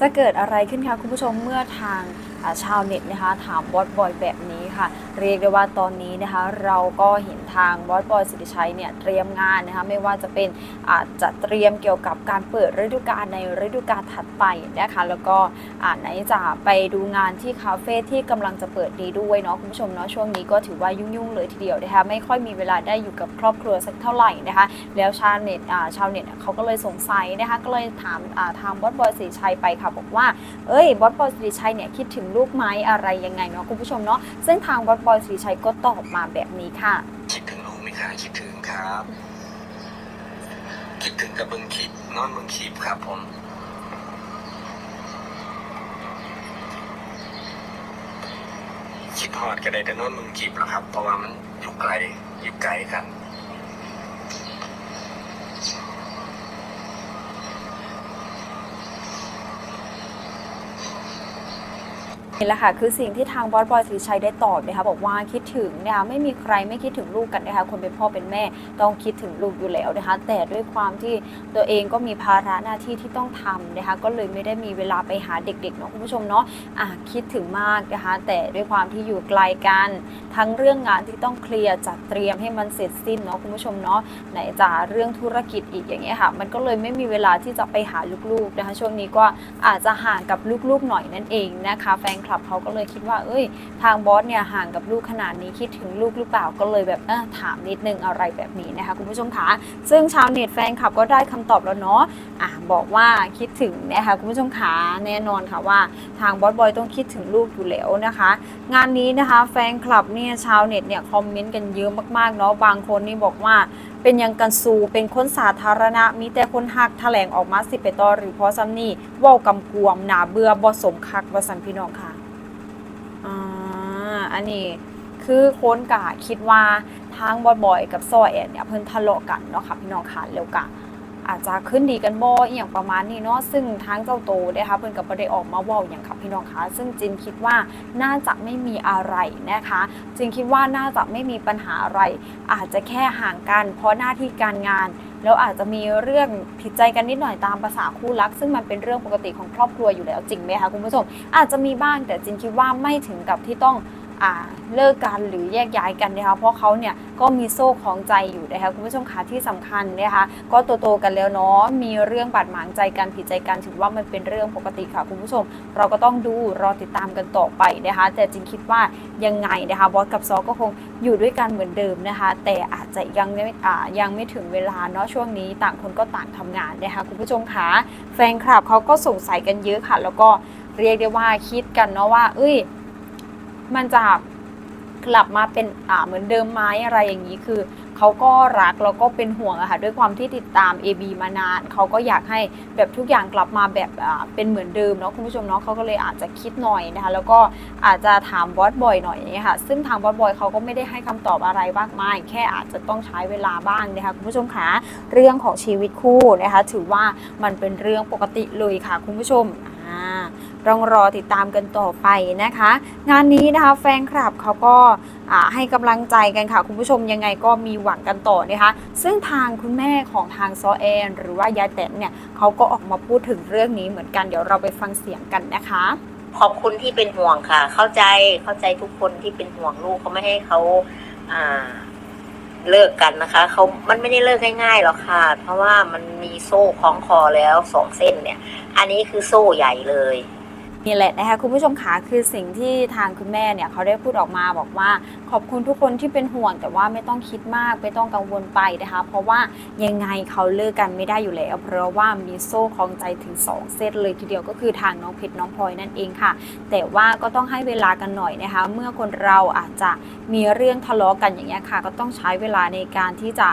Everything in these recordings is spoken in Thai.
จะเกิดอะไรขึ้นคะคุณผู้ชมเมื่อทาง ชาวเน็ตนะคะถามบอสบอยแบบนี้ค่ะ เรียกได้ว่าตอนนี้นะคะเราก็เห็นทางบอสบอยสิริชัยเนี่ยเตรียมงานนะคะไม่ว่าจะเป็นอาจจะเตรียมเกี่ยวกับการเปิดฤดูกาลในฤดูกาลถัดไปนะคะแล้วก็อาไหนจะไปดูงานที่คาเฟ่ที่กำลังจะเปิดนี้ด้วยเนาะคุณผู้ชมเนาะช่วงนี้ก็ถือว่ายุ่งๆเลยทีเดียวนะคะไม่ค่อยมีเวลาได้อยู่กับครอบครัวสักเท่าไหร่นะคะแล้วชาวเน็ตชาวเน็ตเขาก็เลยสงสัยนะคะก็เลยถามทางบอสบอยสิริชัยไปค่ะบอกว่าเอ้ยบอสบอยสิริชัยเนี่ยคิดถึงลูกไหมอะไรยังไงเนาะคุณผู้ชมเนาะซึ่งทางบอสบอยสิริชัยก็ตอบมาแบบนี้ค่ะ คิดถึงลูกไหมคะคิดถึงครับ คิดถึงกับเบิงคลิปนอนเบิงคลิปครับผมคิดฮอดก็ได้แต่นอนเบิงคลิปแหล้วครับ เพราะว่ามันอยู่ไกลอยู่ไกลกัน นี่แหละค่ะคือสิ่งที่ทางบอสบอยสิริชัยได้ตอบนะคะบอกว่าคิดถึงนะคะไม่มีใครไม่คิดถึงลูกกันนะคะคนเป็นพ่อเป็นแม่ต้องคิดถึงลูกอยู่แล้วนะคะแต่ด้วยความที่ตัวเองก็มีภาระหน้าที่ที่ต้องทำนะคะก็เลยไม่ได้มีเวลาไปหาเด็กๆเนาะคุณผู้ชมเนาะอะคิดถึงมากนะคะแต่ด้วยความที่อยู่ไกลกัน ทั้งเรื่องงานที่ต้องเคลียร์จัดเตรียมให้มันเสร็จสิ้นเนาะคุณผู้ชมเนาะไหนจะเรื่องธุรกิจอีกอย่างเงี้ยค่ะมันก็เลยไม่มีเวลาที่จะไปหาลูกๆนะคะช่วงนี้ก็อาจจะห่างกับลูกๆหน่อยนั่นเองนะคะแฟนคลับเขาก็เลยคิดว่า เอ้ย ทางบอสเนี่ยห่างกับลูกขนาดนี้คิดถึงลูกหรือเปล่าก็เลยแบบเออถามนิดนึงอะไรแบบนี้นะคะคุณผู้ชมคะซึ่งชาวเน็ตแฟนคลับก็ได้คำตอบแล้วเนาะอะบอกว่าคิดถึงนะคะคุณผู้ชมคะแน่นอนค่ะว่า ทางบอสบอยต้องคิดถึงลูกอยู่แล้วนะคะ งานนี้นะคะแฟนคลับเนี่ยชาวเน็ตเนี่ยคอมเมนต์กันเยอะมากๆเนาะบางคนนี่บอกว่าเป็นยังกันสูเป็นคนสาธารณะ มีแต่คนหักแถลงออกมาสิไปตอหรือพราะซ้ำนี่ว่ากำกวมหนาเบื่อบ่สมคักวสันพี่น้องค่ะ อ่าอันนี้คือค้นกะคิดว่าทางบอยบอยกับซอแอนเนี่ยเพิ่นทะเลาะกันเนาะค่ะพี่น้องค่ะแล้วกะอาจจะขึ้นดีกันบ่อหย่างประมาณนี้เนาะซึ่งทางเจ้าโตนะคะเพิ่นก็บ่ได้ออกมาเว้าอย่างค่ะพี่น้องคะซึ่งจินคิดว่าน่าจะไม่มีอะไรนะคะจินคิดว่าน่าจะไม่มีปัญหาอะไร อาจจะแค่ห่างกัน เพราะหน้าที่การงาน แล้วอาจจะมีเรื่องผิดใจกันนิดหน่อยตามภาษาคู่รัก ซึ่งมันเป็นเรื่องปกติของครอบครัวอยู่แล้วจริงไหมคะคุณผู้ชมอาจจะมีบ้างแต่จินคิดว่าไม่ถึงกับที่ต้อง เลิกกันหรือแยกย้ายกันนะคะเพราะเขาเนี่ยก็มีโซ่ของใจอยู่นะคะคุณผู้ชมคะที่สำคัญนะคะก็โตๆกันแล้วเนาะมีเรื่องบาดหมางใจกันผิดใจกันถือว่ามันเป็นเรื่องปกติค่ะคุณผู้ชม เราก็ต้องดูรอติดตามกันต่อไปนะคะแต่จินคิดว่ายังไงนะคะบอสกับซอก็คงอยู่ด้วยกันเหมือนเดิมนะคะแต่อาจจะยังไม่ยังไม่ถึงเวลาเนาะช่วงนี้ต่างคนก็ต่างทำงานนะคะคุณผู้ชมคะแฟนคลับเขาก็สงสัยกันเยอะค่ะ แล้วก็เรียกได้ว่าคิดกันเนาะว่า เอ้ย มันจะกลับมาเป็นอ่าเหมือนเดิมไหมอะไรอย่างนี้คือเขาก็รักแล้วก็เป็นห่วงอะค่ะด้วยความที่ติดตาม AB มานานเขาก็อยากให้แบบทุกอย่างกลับมาแบบอ่าเป็นเหมือนเดิมเนาะคุณผู้ชมเนาะเขาก็เลยอาจจะคิดหน่อยนะคะแล้วก็อาจจะถามบอสบอยหน่อยอย่างเงี้ยค่ะซึ่งทางบอสบอยเขาก็ไม่ได้ให้คำตอบอะไรมากมายแค่อาจจะต้องใช้เวลาบ้างนะคะคุณผู้ชมคะเรื่องของชีวิตคู่นะคะถือว่ามันเป็นเรื่องปกติเลยค่ะคุณผู้ชม ต้องรอติดตามกันต่อไปนะคะ งานนี้นะคะแฟนคลับเขาก็าให้กำลังใจกันค่ะ คุณผู้ชมยังไงก็มีหวังกันต่อนะคะ ซึ่งทางคุณแม่ของทางซอแอนหรือว่ายายแตนเนี่ยเขาก็ออกมาพูดถึงเรื่องนี้เหมือนกันเดี๋ยวเราไปฟังเสียงกันนะคะขอบคุณที่เป็นห่วงค่ะ เข้าใจเข้าใจทุกคนที่เป็นห่วงลูกเขาไม่ให้เขาอ่าเลิกกันนะคะเขามันไม่ได้เลิกง่ายๆหรอกค่ะ เพราะว่ามันมีโซ่คล้องคอแล้วสองเส้นเนี่ย อันนี้คือโซ่ใหญ่เลย นี่แหละนะคะคุณผู้ชมคะคือสิ่งที่ทางคุณแม่เนี่ยเขาได้พูดออกมาบอกว่า ขอบคุณทุกคนที่เป็นห่วง แต่ว่าไม่ต้องคิดมากไม่ต้องกังวลไปนะคะ เพราะว่ายังไงเขาเลิกกันไม่ได้อยู่แล้ว เพราะว่ามีโซ่คล้องใจถึง 2เซตเลยทีเดียวก็คือทางน้องเพชรน้องพลอยนั่นเองค่ะ แต่ว่าก็ต้องให้เวลากันหน่อยนะคะ เมื่อคนเราอาจจะมีเรื่องทะเลาะกันอย่างเงี้ยค่ะ ก็ต้องใช้เวลาในการที่จะ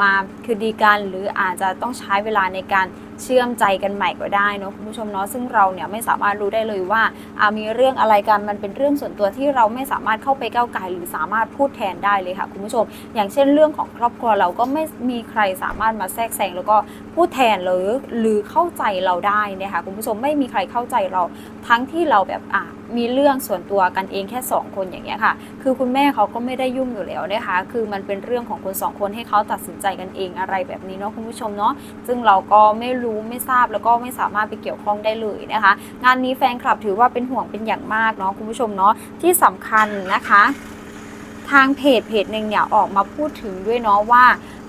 มาคือดีกันหรืออาจจะต้องใช้เวลาในการ เชื่อมใจกันใหม่ก็ได้เนาะคุณผู้ชมเนาะซึ่งเราเนี่ยไม่สามารถรู้ได้เลยว่าอามีเรื่องอะไรกันมันเป็นเรื่องส่วนตัวที่เราไม่สามารถเข้าไปก้าวไก่หรือสามารถพูดแทนได้เลยค่ะคุณผู้ชม อย่างเช่นเรื่องของครอบครัวเราก็ไม่มีใครสามารถมาแทรกแซงแล้วก็พูดแทนหรือหรือเข้าใจเราได้นะคะคุณผู้ชมไม่มีใครเข้าใจเราทั้งที่เราแบบอะมีเรื่องส่วนตัวกันเองแค่ 2 คนอย่างเงี้ยค่ะ คือคุณแม่เขาก็ไม่ได้ยุ่งอยู่แล้วนะคะ คือมันเป็นเรื่องของคนสองคนให้เขาตัดสินใจกันเองอะไรแบบนี้เนาะคุณผู้ชมเนาะ ซึ่งเราก็ไม่รู้ไม่ทราบแล้วก็ไม่สามารถไปเกี่ยวข้องได้เลยนะคะ งานนี้แฟนคลับถือว่าเป็นห่วงเป็นอย่างมากเนาะคุณผู้ชมเนาะ ที่สำคัญนะคะทางเพจเพจหนึ่งเนี่ยออกมาพูดถึงด้วยเนาะว่า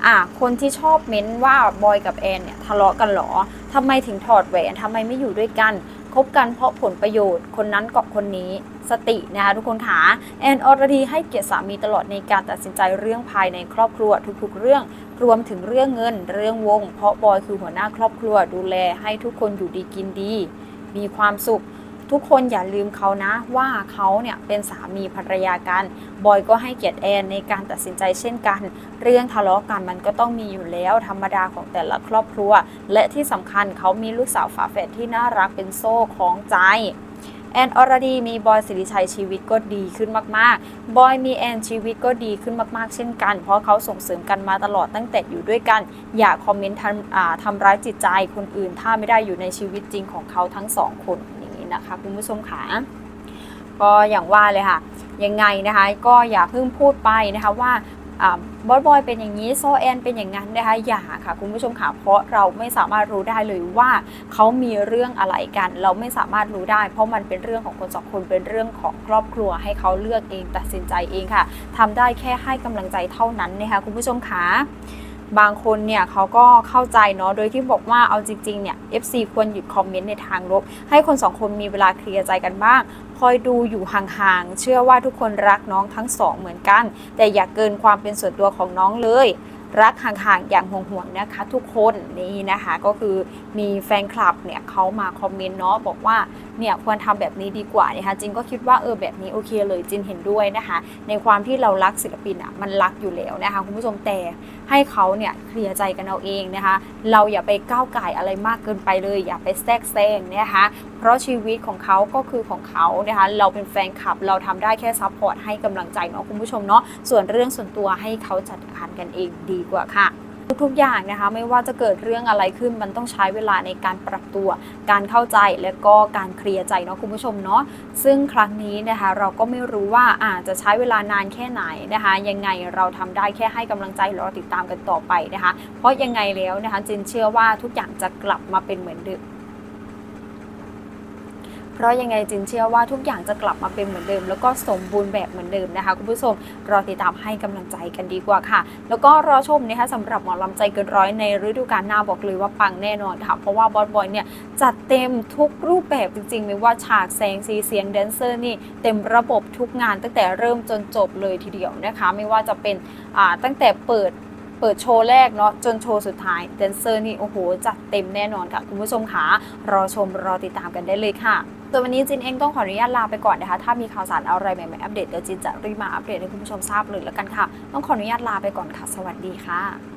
อะคนที่ชอบเม้นว่าบอยกับแอนเนี่ยทะเลาะกันเหรอทำไมถึงถอดแหวนทำไมไม่อยู่ด้วยกัน คบกันเพราะผลประโยชน์ คนนั้นกับคนนี้สตินะคะทุกคนค่ะแอนอรดีให้เกียรติสามีตลอดในการตัดสินใจเรื่องภายในครอบครัวทุกๆเรื่อง รวมถึงเรื่องเงิน เรื่องวง เพราะบอยคือหัวหน้าครอบครัวดูแลให้ทุกคนอยู่ดีกินดี มีความสุข ทุกคนอย่าลืมเขานะว่าเขาเนี่ยเป็นสามีภรรยากัน บอยก็ให้เกียรติแอนในการตัดสินใจเช่นกัน เรื่องทะเลาะกันมันก็ต้องมีอยู่แล้วธรรมดาของแต่ละครอบครัว และที่สำคัญเขามีลูกสาวฝาแฝดที่น่ารักเป็นโซ่ของใจแอนอรดีมีบอยสิริชัยชีวิตก็ดีขึ้นมากๆ บอยมีแอนชีวิตก็ดีขึ้นมากๆ เช่นกัน เพราะเขาส่งเสริมกันมาตลอดตั้งแต่อยู่ด้วยกัน อย่าคอมเมนต์ทำทำร้ายจิตใจคนอื่น ถ้าไม่ได้อยู่ในชีวิตจริงของเขาทั้งสองคน นะคะคุณผู้ชมค่ะก็อย่างว่าเลยค่ะ ยังไงนะคะ ก็อย่าเพิ่งพูดไปนะคะว่าบอยบอยเป็นอย่างนี้โซแอนเป็นอย่างนั้นนะคะอย่าค่ะคุณผู้ชมค่ะเพราะเราไม่สามารถรู้ได้เลยว่าเขามีเรื่องอะไรกัน เราไม่สามารถรู้ได้ เพราะมันเป็นเรื่องของคนสองคนเป็นเรื่องของครอบครัวให้เขาเลือกเองตัดสินใจเองค่ะทำได้แค่ให้กำลังใจเท่านั้นนะคะคุณผู้ชมค่ะ บางคนเนี่ยเขาก็เข้าใจเนาะโดยที่บอกว่าเอาจริงๆเนี่ย FC ควรหยุดคอมเมนต์ในทางลบ ให้คนสองคนมีเวลาเคลียร์ใจกันบ้าง คอยดูอยู่ห่างๆ เชื่อว่าทุกคนรักน้องทั้งสองเหมือนกัน แต่อย่าเกินความเป็นส่วนตัวของน้องเลย รักห่างๆ อย่างห่วงๆนะคะ ทุกคนนี่นะคะ ก็คือมีแฟนคลับเนี่ยเขามาคอมเมนต์เนาะบอกว่าเนี่ยควรทำแบบนี้ดีกว่านะคะจินก็คิดว่าเออแบบนี้โอเคเลยจินเห็นด้วยนะคะ ในความที่เรารักศิลปินอะมันรักอยู่แล้วนะคะคุณผู้ชมแต่ให้เขาเนี่ยเคลียร์ใจกันเอาเองนะคะ เราอย่าไปก้าวไก่อะไรมากเกินไปเลย อย่าไปแทรกแซงนะคะเพราะชีวิตของเขาก็คือของเขานะคะเราเป็นแฟนคลับเราทำได้แค่ซัพพอร์ตให้กำลังใจเนาะคุณผู้ชมเนาะส่วนเรื่องส่วนตัวให้เขาจัดการกันเองดีกว่าค่ะทุกๆอย่างนะคะไม่ว่าจะเกิดเรื่องอะไรขึ้นมันต้องใช้เวลาในการปรับตัว การเข้าใจและก็การเคลียร์ใจเนาะคุณผู้ชมเนาะซึ่งครั้งนี้นะคะเราก็ไม่รู้ว่าอาจจะใช้เวลานานแค่ไหนนะคะ ยังไงเราทำได้แค่ให้กำลังใจรอติดตามกันต่อไปนะคะ เพราะยังไงแล้วนะคะจินเชื่อว่าทุกอย่างจะกลับมาเป็นเหมือนเดิม เพราะยังไงจินเชื่อว่าทุกอย่างจะกลับมาเป็นเหมือนเดิม แล้วก็สมบูรณ์แบบเหมือนเดิมนะคะคุณผู้ชมรอติดตามให้กำลังใจกันดีกว่าค่ะ แล้วก็รอชมนะคะสำหรับหมอลำใจเกินร้อยในฤดูกาลหน้าบอกเลยว่าปังแน่นอนค่ะเพราะว่าบอสบอยเนี่ยจัดเต็มทุกรูปแบบจริงๆไม่ว่าฉากแสงสีเสียงแดนเซอร์นี่เต็มระบบทุกงานตั้งแต่เริ่มจนจบเลยทีเดียวนะคะ ไม่ว่าจะเป็นตั้งแต่เปิด เปิดโชว์แรกเนาะจนโชว์สุดท้ายแดนเซอร์นี่โอ้โหจัดเต็มแน่นอนค่ะ คุณผู้ชมคะรอชมรอติดตามกันได้เลยค่ะส่วนวันนี้จินเองต้องขออนุญาตลาไปก่อนนะคะ ถ้ามีข่าวสารอะไรใหม่ๆอัปเดตเดี๋ยวจินจะรีบมาอัปเดตให้คุณผู้ชมทราบเลยแล้วกันค่ะ ต้องขออนุญาตลาไปก่อนค่ะ สวัสดีค่ะ